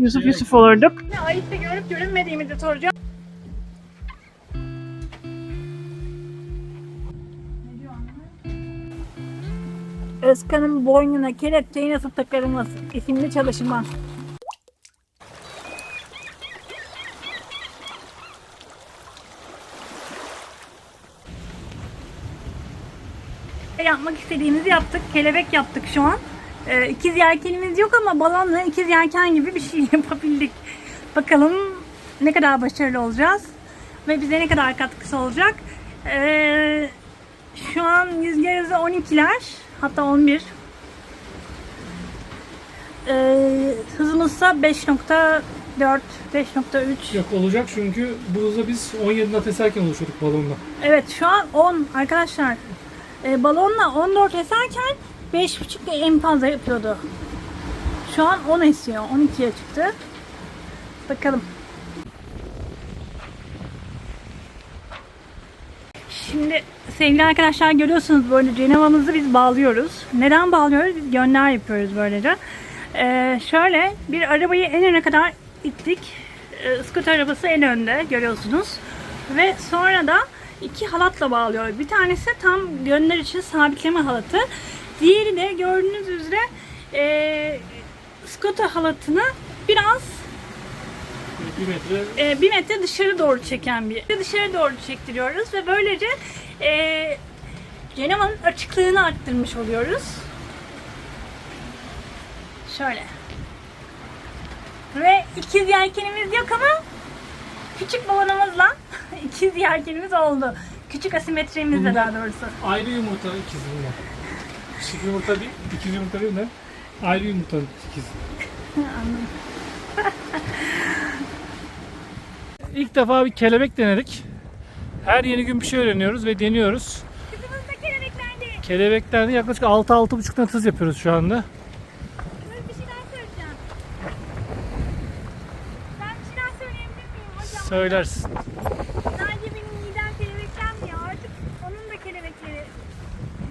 Yusuf Yusuf olurduk. Ne ayıpta görüp görünmediğimizi soracağım. Özkan'ın boynuna kelepçeyi nasıl takarımız isimli çalışma. Yapmak istediğimizi yaptık. Kelebek yaptık şu an. Ee, ikiz yelkenimiz yok ama balonla ikiz yelken gibi bir şey yapabildik. Bakalım ne kadar başarılı olacağız ve bize ne kadar katkısı olacak. Ee, şu an rüzgar hızı 12'ler hatta 11. Ee, hızımızsa 5.4 5.3 Yok olacak çünkü bu hızla biz 17 knot eserken oluşuyorduk balonla. Evet şu an 10 arkadaşlar. E, balonla 14 eserken 5.5 en fazla yapıyordu. Şu an 10 esiyor. 12'ye çıktı. Bakalım. Şimdi sevgili arkadaşlar görüyorsunuz böyle cenevamızı biz bağlıyoruz. Neden bağlıyoruz? Biz gönler yapıyoruz böylece. Ee, şöyle bir arabayı en öne kadar ittik. Ee, scooter arabası en önde görüyorsunuz. Ve sonra da iki halatla bağlıyoruz. Bir tanesi tam gönler için sabitleme halatı. Diğeri de gördüğünüz üzere e, scooter halatını biraz 1 metre e, bir metre dışarı doğru çeken bir dışarı doğru çektiriyoruz ve böylece e, Ceneva'nın açıklığını arttırmış oluyoruz. Şöyle. Ve ikiz yelkenimiz yok ama küçük balonumuzla ikiz yelkenimiz oldu. Küçük asimetrimizle Bunda- daha doğrusu. ayrı yumurta ikizi bunlar. Çift yumurta değil, ikiz yumurta değil de ayrı yumurta ikiz. Anladım. İlk defa bir kelebek denedik. Her yeni gün bir şey öğreniyoruz ve deniyoruz. Kızımız da kelebeklendi. Kelebekten yaklaşık 6-6,5 knot hız yapıyoruz şu anda. Dur bir şeyler söyleyeceğim. Ben bir şeyler söyleyebilir miyim hocam? Söylersin. Sadece benim midem kelebeklenmiyor. Artık onun da kelebekleri.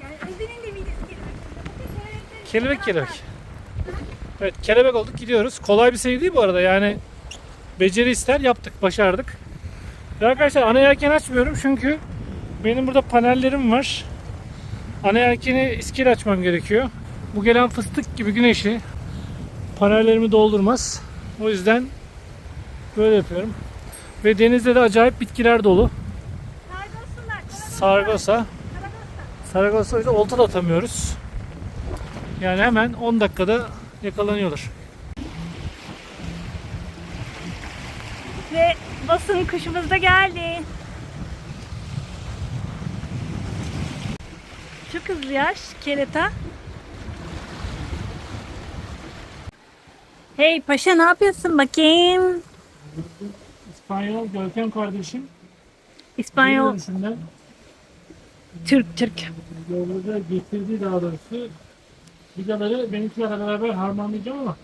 Yani Özden'in de midesi kelebekleri. Bakın kelebekleri. Kelebek kelebek. Evet kelebek olduk gidiyoruz. Kolay bir şey değil bu arada yani beceri ister yaptık başardık. Ve arkadaşlar ana yelken açmıyorum çünkü benim burada panellerim var. Ana yelkeni iskele açmam gerekiyor. Bu gelen fıstık gibi güneşi panellerimi doldurmaz. O yüzden böyle yapıyorum. Ve denizde de acayip bitkiler dolu. Sargosa. Saragossa yüzden olta da atamıyoruz. Yani hemen 10 dakikada yakalanıyorlar. Ve basın kuşumuz da geldi. Çok hızlı yaş kereta. Hey paşa ne yapıyorsun bakayım? İspanyol Görkem kardeşim İspanyol, Türk, Türk. yolda getirdiği daha doğrusu vidaları benimkilerle beraber harmanlayacağım ama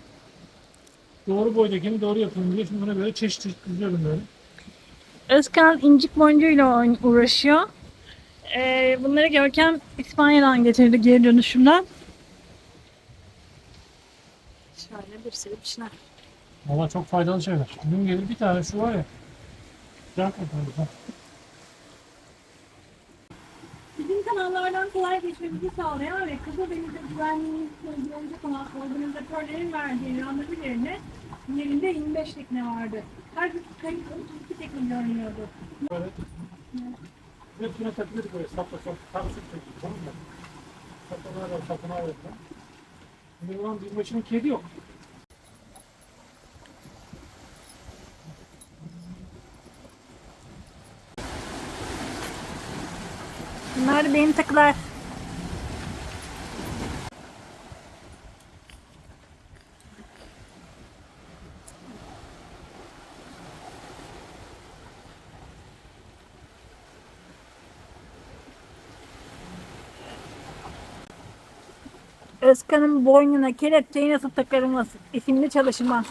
doğru boydakini doğru yapalım diye şimdi buna böyle çeşit çeşit diziyorum böyle. Özkan incik boncuğuyla uğraşıyor. Ee, bunları Görkem İspanya'dan getirdi geri dönüşümden. Şöyle bir sürü bir şeyler. Valla çok faydalı şeyler. Bugün gelir bir tane şu var ya. Can kapalı. Bizim kanallardan kolay geçmemizi sağlayan ve Kızıldeniz'de güvenliğini sağlayacak olan organizatörlerin verdiği randevu yerine yerinde 25 tekne vardı. Her bir kayıt 32 tekne görünüyordu. Böyle hepsine takılır böyle sapla sapla tam sık çekiyor tamam mı? Sapına da sapına da. Şimdi ulan bizim başının kedi yok. Bunlar benim takılar. Özkan'ın boynuna kelepçeyi nasıl takarımız isimli çalışma.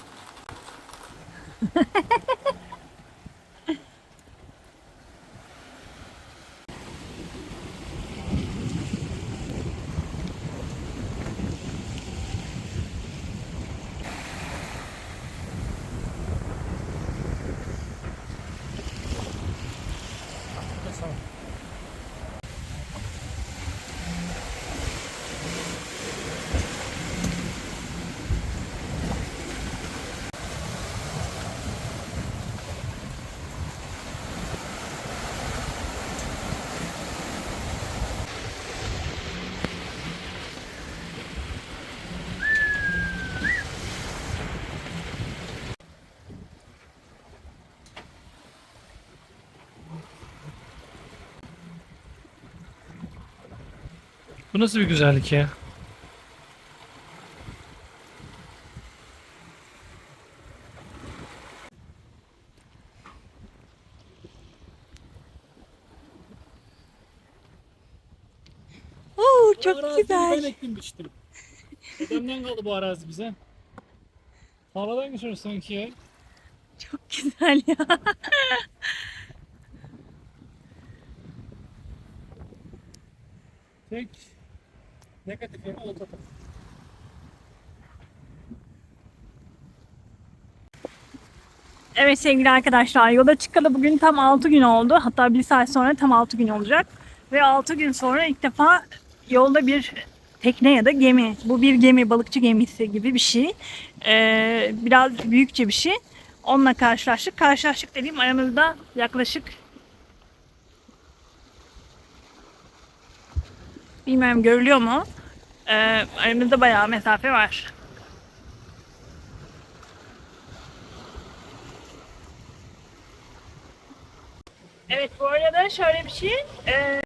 Bu nasıl bir güzellik ya? Oo, çok araziyi Ben güzel. ektim biçtim. Dedemden kaldı bu arazi bize. Havadan geçiyoruz sanki ya. Çok güzel ya. Tek negatif yanı olta tabii. Evet sevgili arkadaşlar yola çıkalı bugün tam 6 gün oldu. Hatta bir saat sonra tam 6 gün olacak. Ve 6 gün sonra ilk defa yolda bir tekne ya da gemi. Bu bir gemi, balıkçı gemisi gibi bir şey. Ee, biraz büyükçe bir şey. Onunla karşılaştık. Karşılaştık dediğim aramızda yaklaşık bilmiyorum görülüyor mu? Ee, aramızda bayağı mesafe var. Evet bu arada şöyle bir şey. Eee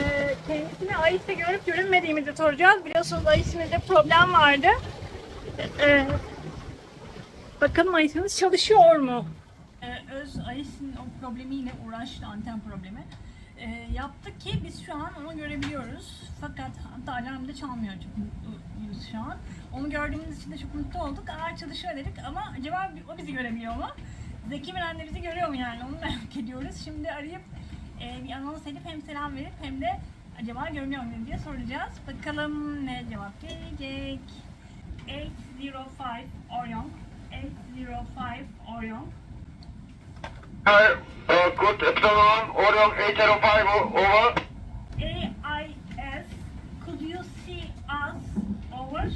kendisini AIS'te görüp görünmediğimizi soracağız. Biliyorsunuz AIS'imizde problem vardı. Eee bakalım AIS'imiz çalışıyor mu? Ee, Öz AIS'in o problemiyle uğraştı, anten problemi. Ee, yaptık ki biz şu an onu görebiliyoruz. Fakat hatta alarm da çalmıyor çok mutluyuz şu an. Onu gördüğümüz için de çok mutlu olduk. Aa çalışıyor dedik ama acaba o bizi görebiliyor mu? Zeki Müren de bizi görüyor mu yani onu merak ediyoruz. Şimdi arayıp e, bir anons edip hem selam verip hem de acaba görünüyor muyum diye soracağız. Bakalım ne cevap gelecek. 805 Orion. 805 Orion. Uh, good afternoon, Orion 805, o- over. AIS, could you see us over?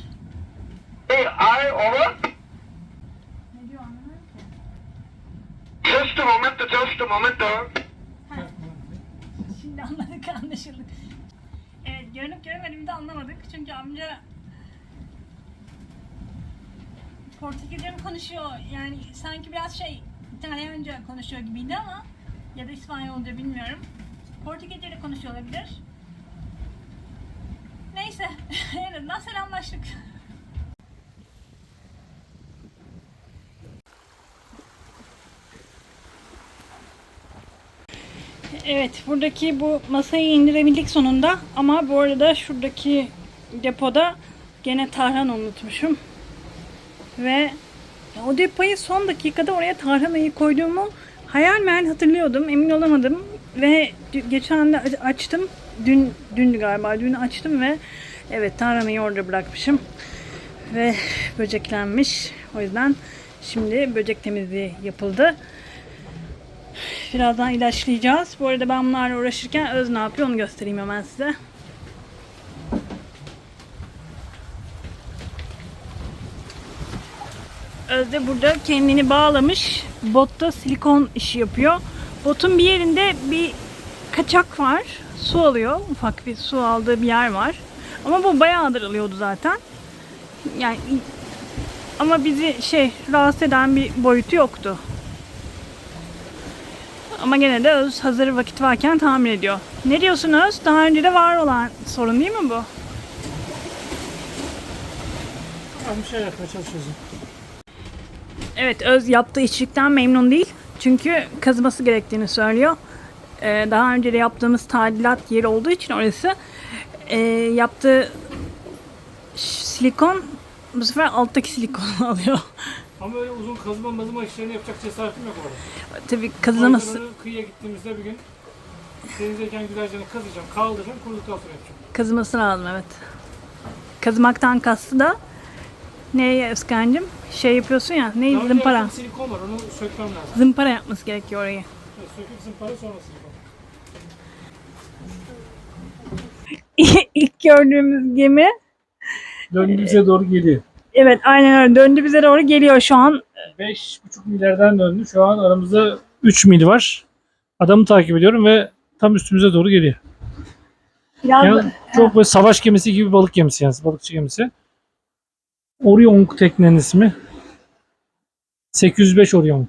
Hey, I, over. Ne diyor ki. Just a moment, just a moment. uh. Şimdi anladık anlaşıldı. Evet görünüp görmediğimizi de anlamadık. Çünkü amca Portekizce mi konuşuyor? Yani sanki biraz şey İtalyanca konuşuyor gibiydi ama ya da İspanyolca bilmiyorum. Portekizce de konuşuyor olabilir. Neyse en azından selamlaştık. Evet, buradaki bu masayı indirebildik sonunda. Ama bu arada şuradaki depoda gene tarhan unutmuşum. Ve o depoyu son dakikada oraya tarhanayı koyduğumu hayal meyal hatırlıyordum. Emin olamadım. Ve geçen de açtım. Dün, dün galiba. Dün açtım ve evet tarhanayı orada bırakmışım. Ve böceklenmiş. O yüzden şimdi böcek temizliği yapıldı. Birazdan ilaçlayacağız. Bu arada ben bunlarla uğraşırken Öz ne yapıyor onu göstereyim hemen size. Öz de burada kendini bağlamış. Botta silikon işi yapıyor. Botun bir yerinde bir kaçak var. Su alıyor. Ufak bir su aldığı bir yer var. Ama bu bayağıdır alıyordu zaten. Yani ama bizi şey rahatsız eden bir boyutu yoktu. Ama gene de Öz hazır vakit varken tamir ediyor. Ne diyorsunuz? Daha önce de var olan sorun değil mi bu? Bir şey yapmaya çalışıyoruz. Evet Öz yaptığı işçilikten memnun değil. Çünkü kazıması gerektiğini söylüyor. Ee, daha önce de yaptığımız tadilat yeri olduğu için orası e, yaptığı silikon bu sefer alttaki silikonu alıyor. Ama öyle uzun kazıma mazıma işlerini yapacak cesaretim yok orada. Tabii onu kıyıya gittiğimizde bir gün denizdeyken güzelce kazacağım, kaldıracağım, kuruduktan sonra yapacağım. kazıması lazım evet. Kazımaktan kastı da neye Özkan'cığım? Şey yapıyorsun ya, ne Daha zımpara. silikon var, onu sökmem lazım. Zımpara yapması gerekiyor orayı. Evet, söküp zımpara sonra silikon. İlk gördüğümüz gemi Döndüğümüze doğru geliyor. evet aynen öyle döndü bize doğru geliyor şu an. 5,5 millerden döndü. Şu an aramızda 3 mil var. Adamı takip ediyorum ve tam üstümüze doğru geliyor. Biraz Yani çok böyle savaş gemisi gibi balık gemisi yani balıkçı gemisi. Orion teknenin ismi. 805 Orion.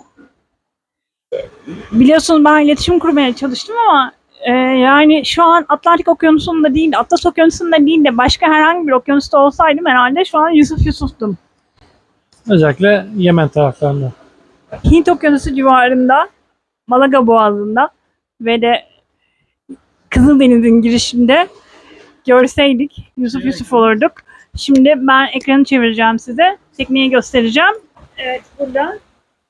biliyorsun ben iletişim kurmaya çalıştım ama Ee, yani şu an Atlantik Okyanusu'nda değil de Atlas Okyanusu'nda değil de başka herhangi bir okyanusta olsaydım herhalde şu an Yusuf Yusuf'tum. Özellikle Yemen taraflarında. Hint Okyanusu civarında, Malaga Boğazı'nda ve de Kızıldeniz'in girişinde görseydik Yusuf Yusuf olurduk. Şimdi ben ekranı çevireceğim size. Tekneyi göstereceğim. Evet burada.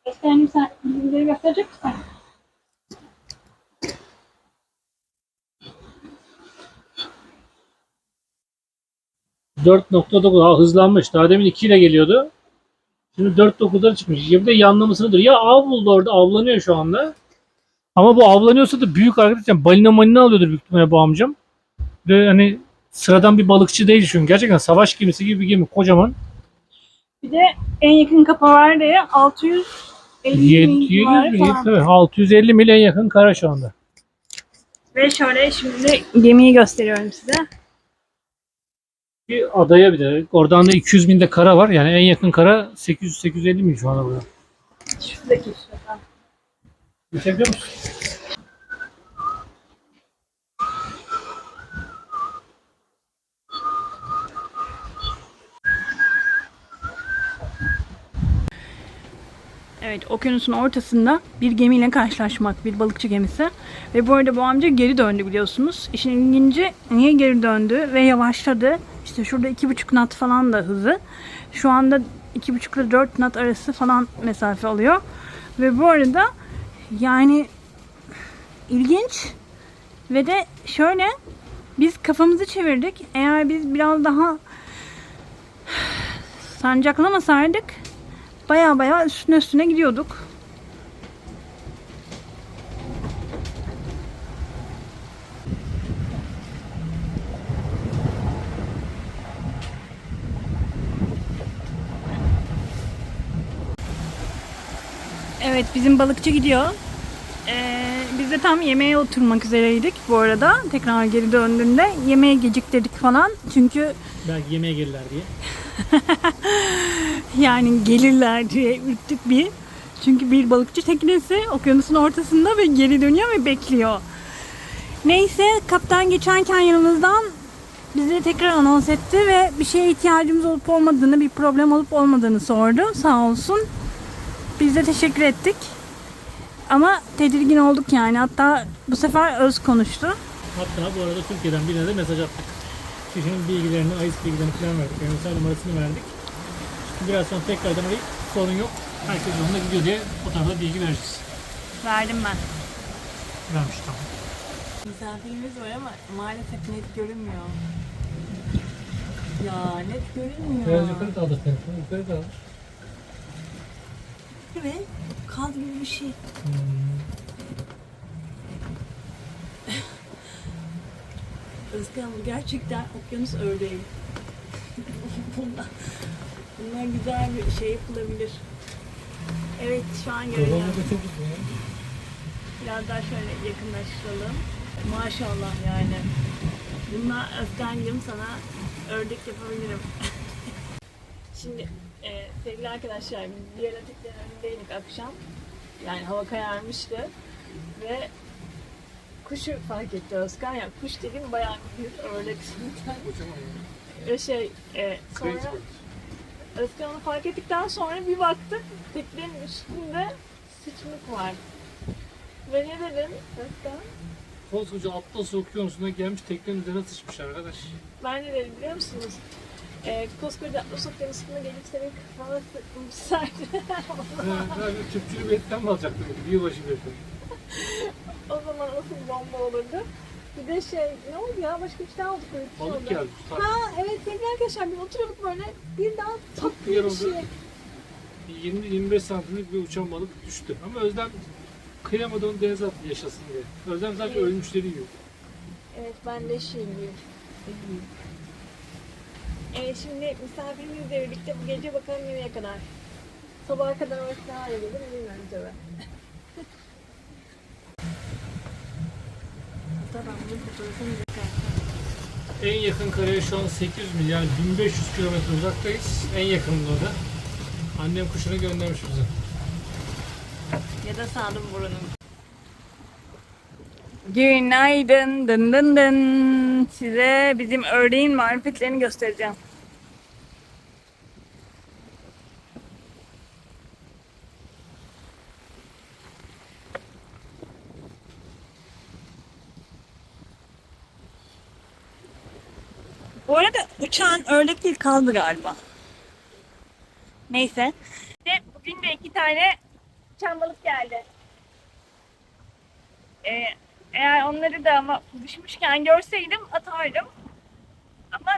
Göstereyim sen bilgileri gösterecek misin? Dört 4.9 ha, hızlanmış. Daha demin 2 ile geliyordu. Şimdi 4.9'dan çıkmış. Bir de yanlamasını dur. Ya av buldu orada avlanıyor şu anda. Ama bu avlanıyorsa da büyük arkadaşlar balina malina alıyordur büyük ihtimalle bu amcam. Ve hani sıradan bir balıkçı değil çünkü. Gerçekten savaş gemisi gibi bir gemi. Kocaman. Bir de en yakın Kapaverde'ye 650 mil 700 civarı mil, falan. tabii, 650 mil en yakın kara şu anda. Ve şöyle şimdi gemiyi gösteriyorum size. Bir adaya bir de. Oradan da 200 mil de kara var. Yani en yakın kara 800-850 mil şu anda burada. Şuradaki şurada. Geçebiliyor musun? Evet, okyanusun ortasında bir gemiyle karşılaşmak, bir balıkçı gemisi. Ve bu arada bu amca geri döndü biliyorsunuz. İşin ilginci niye geri döndü ve yavaşladı. İşte şurada iki buçuk knot falan da hızı. Şu anda iki buçuk ile dört knot arası falan mesafe alıyor. Ve bu arada yani ilginç ve de şöyle biz kafamızı çevirdik. Eğer biz biraz daha sancaklamasaydık baya baya üstüne üstüne gidiyorduk. Evet bizim balıkçı gidiyor. Ee, biz de tam yemeğe oturmak üzereydik bu arada. Tekrar geri döndüğünde yemeğe geciktirdik falan. Çünkü Belki yemeğe gelirler diye. yani gelirler diye ürktük bir. Çünkü bir balıkçı teknesi okyanusun ortasında ve geri dönüyor ve bekliyor. Neyse kaptan geçerken yanımızdan bizi tekrar anons etti ve bir şeye ihtiyacımız olup olmadığını, bir problem olup olmadığını sordu. Sağ olsun. Biz de teşekkür ettik. Ama tedirgin olduk yani. Hatta bu sefer öz konuştu. Hatta bu arada Türkiye'den birine de mesaj attık. Kişinin bilgilerini, ayıs bilgilerini falan verdik. Yani numarasını verdik. Biraz sonra tekrardan arayıp sorun yok. Herkes yolunda gidiyor diye o tarafa bilgi vereceğiz. Verdim ben. Vermiş tamam. Misafirimiz var ama maalesef net görünmüyor. Ya net görünmüyor. Biraz yukarı kaldır telefonu. Yukarı kaldır. Evet. Kaz gibi bir şey. Özkan bu gerçekten okyanus ördeği. bunlar, bunlar güzel bir şey yapılabilir. Evet şu an görünüyor. Kazanma da çok uzun ya. Biraz daha şöyle yakınlaştıralım. Maşallah yani. Bununla Özkan'cığım sana ördek yapabilirim. Şimdi e, sevgili arkadaşlar biz bir yaratıkların önündeydik akşam. Yani hava kararmıştı. Ve kuşu fark etti Özkan. Yani kuş dediğim bayağı bir ördek zaten. Ve şey e, sonra Özkan onu fark ettikten sonra bir baktık teknenin üstünde sıçmık var. Ve ne dedim Özkan? Koskoca Atlas Okyanusu'na gelmiş teknenin üzerine sıçmış arkadaş. Ben ne dedim biliyor musunuz? Ee, koskoca Atlas Okyanusu'na gelip senin kafana sıkmışsaydı. Ha, abi tüpçülü bir etten mi alacaktım? Yılbaşı bir etten. o zaman nasıl bomba olurdu? Bir de şey, ne oldu ya? Başka bir şey daha oldu. böyle bir şey Balık oldu. geldi. Ha evet sevgili arkadaşlar biz oturuyorduk böyle bir diye yer bir oldu. şey. Bir 20-25 santimlik bir uçan balık düştü. Ama Özlem kıyamadı onu denize attı yaşasın diye. Özlem sadece Evet. ölmüşleri yiyor. Evet ben de şeyim. Evet şimdi misafirimizle birlikte bu gece bakalım nereye kadar. Sabaha kadar orası daha iyi bilmiyorum tabi. Hatta ben bunun fotoğrafını çekersem. En yakın karaya şu an 800 mil yani 1500 kilometre uzaktayız. En yakınında da. Annem kuşunu göndermiş bize. Ya da sağdım buranın. Günaydın dın dın dın. Size bizim ördeğin marifetlerini göstereceğim. Bu arada uçağın ördek değil kaldı galiba. Neyse. Ve bugün de iki tane uçan balık geldi. Ee, eğer onları da ama düşmüşken görseydim atardım. Ama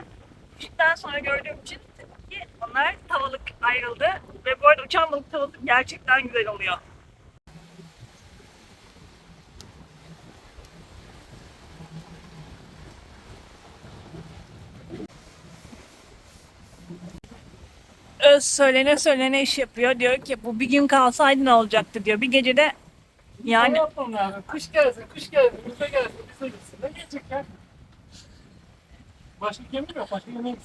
düştükten sonra gördüğüm için tabii ki onlar tavalık ayrıldı. Ve bu arada uçan balık tavası gerçekten güzel oluyor. Öz söylene söylene iş yapıyor. Diyor ki bu bir gün kalsaydı ne olacaktı diyor. Bir gecede yani Ne yapmam lazım? Kış gelsin, kış gelsin, bize gelsin, bize gitsin. Ne gelecek ya? Başka gemi yok, başka gemi yok.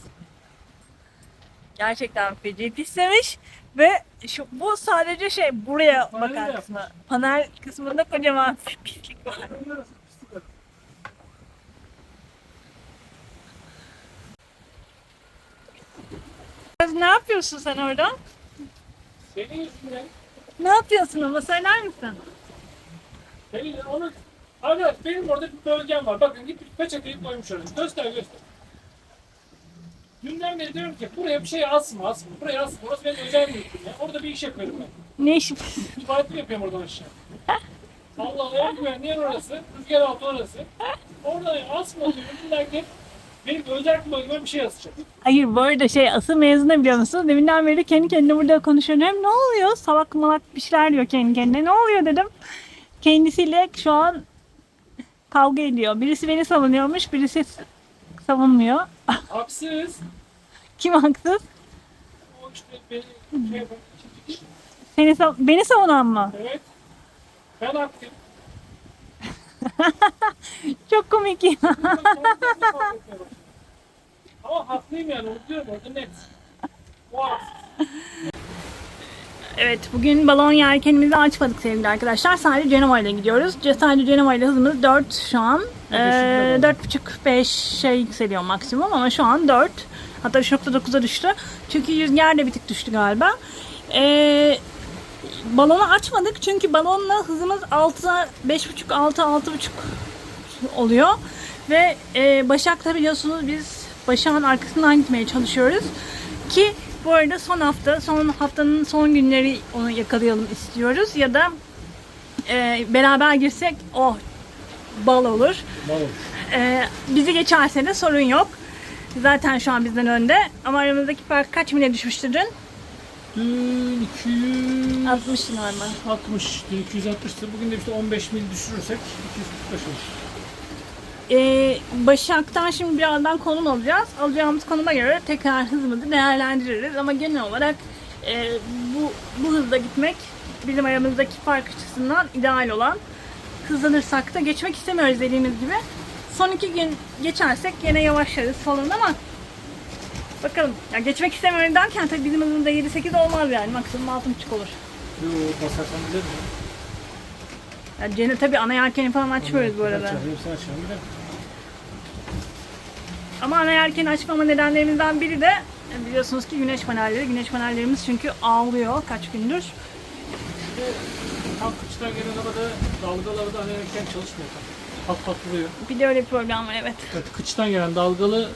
gerçekten feci pislemiş ve şu bu sadece şey buraya yapmış. kısmı. Panel kısmında kocaman pislik var. Ne yapıyorsun sen orada? Senin yüzünden, Ne yapıyorsun ama söyler misin? senin onu... Arkadaş benim orada bir bölgem var. Bakın git peçeteyi koymuş oraya. Göster göster. Dünden beri diyorum ki buraya bir şey asma asma. Buraya asma. Orası benim özel mülküm ya. Orada bir iş yapıyorum ben. Ne iş? Tuvaletimi yapıyorum oradan aşağı. Allah en güvenli yer orası. Rüzgar altı orası. Orada asma diyorum. Dünden ki benim özel bölgeme bir şey asacak. Hayır bu arada şey asıl mevzu ne biliyor musun? Deminden beri kendi kendine burada konuşuyorum. Hem ne oluyor? Salak malak bir şeyler diyor kendi kendine. Ne oluyor dedim. Kendisiyle şu an kavga ediyor. Birisi beni savunuyormuş, birisi savunmuyor. Haksız. Kim haksız? O işte beni şey yapan. Seni sav- beni savunan mı? Evet. Ben haklıyım. Çok komik ya. Ama haklıyım yani. Onu diyorum orada net. Evet bugün balon yelkenimizi açmadık sevgili arkadaşlar. Sadece Cenova ile gidiyoruz. Ce- Sadece Cenova ile hızımız 4 şu an. Ee, 4.5-5 şey yükseliyor maksimum ama şu an 4. Hatta 3.9'a düştü. Çünkü rüzgar da bir tık düştü galiba. Ee, balonu açmadık çünkü balonla hızımız 6, 5.5, 6, 6.5 oluyor. Ve e, Başak'ta biliyorsunuz biz Başak'ın arkasından gitmeye çalışıyoruz. Ki bu arada son hafta, son haftanın son günleri onu yakalayalım istiyoruz. Ya da e, beraber girsek oh bal olur. E, bizi geçerse de sorun yok. Zaten şu an bizden önde. Ama aramızdaki fark kaç mile düşmüştü dün? Dün 200... 60 normal. 60, dün 260'tı. Bugün de işte 15 mil düşürürsek 245 olur. Ee, Başak'tan şimdi birazdan konum alacağız. Alacağımız konuma göre tekrar hızımızı değerlendiririz. Ama genel olarak e, bu, bu hızda gitmek bizim aramızdaki fark açısından ideal olan. Hızlanırsak da geçmek istemiyoruz dediğimiz gibi. Son iki gün geçersek yine yavaşlarız falan ama bakalım. Ya geçmek istemiyorum derken tabii bizim hızımızda 7-8 olmaz yani. Maksimum 6.5 olur. Yo, basarsan bilir mi? Yani Cene tabii ana yelkeni falan açmıyoruz bu arada. Hepsini açalım de. Ama ana yelkeni açmama nedenlerimizden biri de biliyorsunuz ki güneş panelleri. Güneş panellerimiz çünkü ağlıyor kaç gündür. Tam kıçtan gelen havada dalgaları da hani erken çalışmıyor. Pat patlıyor. Bir de öyle bir problem var evet. Evet, kıçtan gelen dalgalı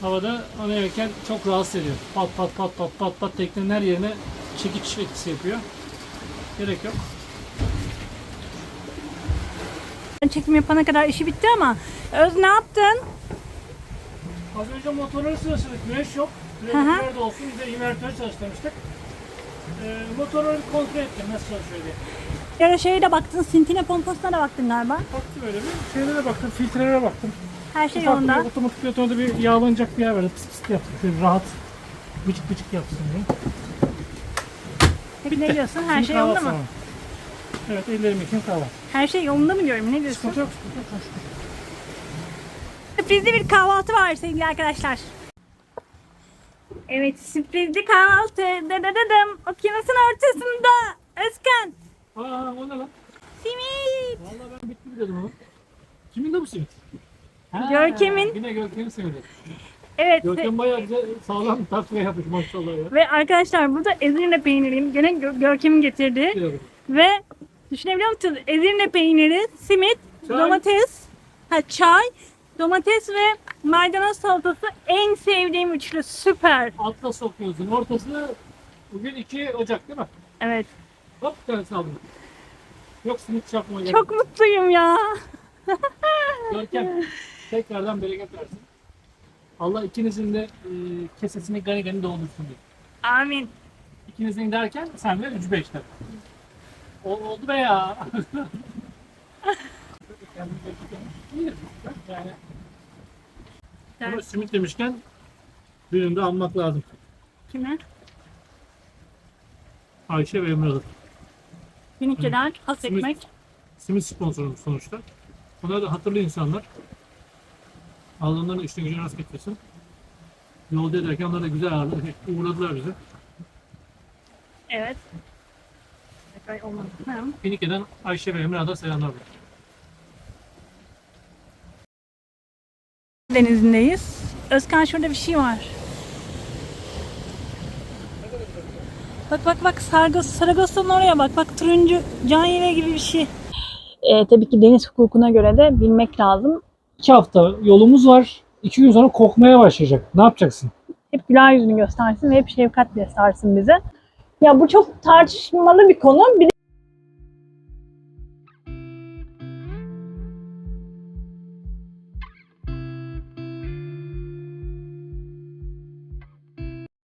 havada ana erken çok rahatsız ediyor. Pat pat pat pat pat pat teknenin her yerine çekiç etkisi yapıyor. Gerek yok. Çekim yapana kadar işi bitti ama Öz ne yaptın? Az önce motorları çalıştırdık. Güneş yok. Güneşler de olsun. Biz de invertör çalıştırmıştık. Ee, motorları kontrol ettim nasıl çalışıyor diye. Ya da şeye de baktın, sintine pomposuna da baktın galiba. Baktım öyle bir. Şeylere baktım, filtrelere baktım. Her şey Ufak yolunda. bir otomatik pilotonda bir yağlanacak bir yer vardı. Pıs pıs yaptım. Şöyle rahat bıcık bıcık yapsın diye. Peki ne diyorsun? Her Şimdi şey yolunda kahvaltı mı? zamanı. Evet ellerimi yıkayayım kahvaltı. Her şey yolunda mı diyorum? Ne diyorsun? Sıkıntı yok, sıkıntı yok. Sürprizli bir kahvaltı var sevgili arkadaşlar. Evet sürprizli kahvaltı. Dedededim. Okyanusun ortasında. Özkan. Aa o ne lan? Simit. Vallahi ben bitti biliyordum onu. Kimin de bu simit? Ha, Görkem'in. Yine Görkem'in simidi. Evet. Görkem bayağı güzel sağlam takviye yapmış maşallah ya. Ve arkadaşlar burada Edirne peyniriyim. Gene Gö- Görkem'in getirdi. Diyorum. Ve düşünebiliyor musunuz? Edirne peyniri, simit, Çay. domates, ha, çay, domates ve maydanoz salatası en sevdiğim üçlü. Süper. Altta sokuyorsun. Ortası bugün 2 Ocak değil mi? Evet. Hop bir tanesi aldım. Yok simit çakma. Çok mutluyum ya. Görkem tekrardan bereket versin. Allah ikinizin de e, kesesini gani gani doldursun diye. Amin. İkinizin derken sen de 3 5 tabii. O, oldu be ya. İyi. yani ama simit demişken birini de almak lazım. Kime? Ayşe ve Emre'dir. Has Simit. ekmek. Simit sponsorumuz sonuçta. Onlar da hatırlı insanlar. Allah'ın işte gücü rast getirsin. Yolda ederken onlar da güzel ağırladı. Uğurladılar bizi. Evet. Tekrar olmadı. Tamam. Finike'den Ayşe ve Emre'ye da selamlar. var. Denizindeyiz. Özkan şurada bir şey var. Bak bak bak Sargos, Saragossa'nın oraya bak. Bak turuncu can yele gibi bir şey. Ee, tabii ki deniz hukukuna göre de bilmek lazım. İki hafta yolumuz var. İki gün sonra kokmaya başlayacak. Ne yapacaksın? Hep güler yüzünü göstersin ve hep şefkat göstersin bize. Ya bu çok tartışmalı bir konu. Bir de